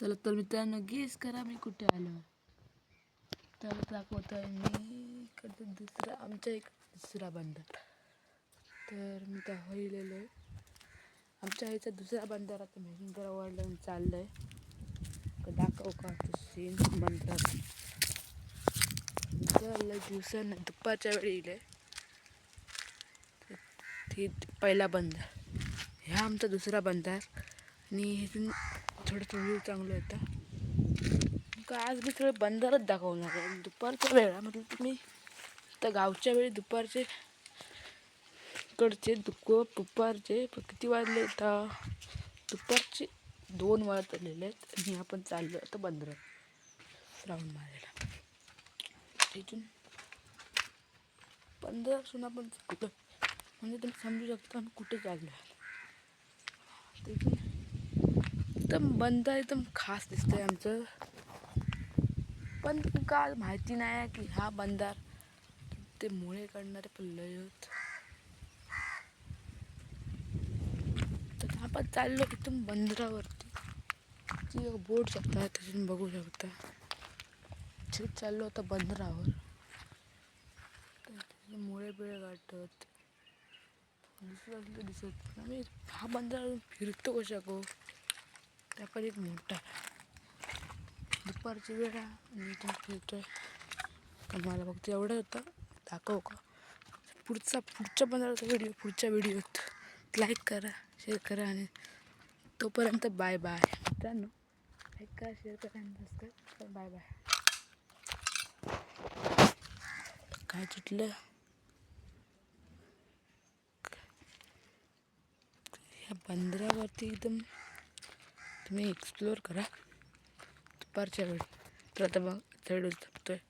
चला तर मित्रांनो गेस करा मी कुठे आलो. तर दाखवत आहे मी इकडं दुसरा आमच्या एक दुसरा बंदर. तर मी त्या होईलेलो आहे आमच्या आईचा दुसरा बंदर आता मेहसिंगरा वाढला चाललं आहे दाखव का तो सीन बंदरात. चाललं दिवसानं दुपारच्या वेळी येईल ती पहिला बंदर. ह्या आमचा दुसरा बंदर. आणि इथून थोडं व्ह्यू चांगलं होतं. का आज मी थोडं बंदरच दाखवणार आहे दुपारच्या वेळा म्हणजे तुम्ही तर गावच्या वेळी दुपारचे कडचे दुप दुपारचे किती वाजले तर दुपारचे दोन वाजत आलेले आहेत आणि आपण चाललो आता बंदरात. राऊंड मारायला तिथून बंदर असून आपण कुठं म्हणजे तुम्ही समजू शकता आम्ही कुठे चाललो आहे तिथून एकदम बंद एकदम खास दिसतंय आमचं. पण का माहिती नाही आहे की हा बंदर ते मुळे काढणारे पण लय आहेत. तर आपण चाललो एकदम बंदरावरती. ती एक बोट शकता तिथून बघू शकता. छेट चाललो होता बंदरावर. मुळे बिळे काढतात. दुसरं दिसत आम्ही हा बंदर फिरतो कशा गो पण एक मोठा दुपारची वेळ आहे आणि इथून फिरतोय तर मला फक्त एवढं होतं दाखव का? पुढचा पुढच्या पंधराचा व्हिडिओ पुढच्या व्हिडिओत लाईक करा शेअर करा आणि तोपर्यंत बाय बाय मित्रांनो लाईक करा शेअर करा आणि सबस्क्राईब बाय बाय काय तुटलं? या बंदरावरती एकदम तुम्ही एक्सप्लोअर करा. दुपारच्या वेळी. तर आता बघ चढू आहे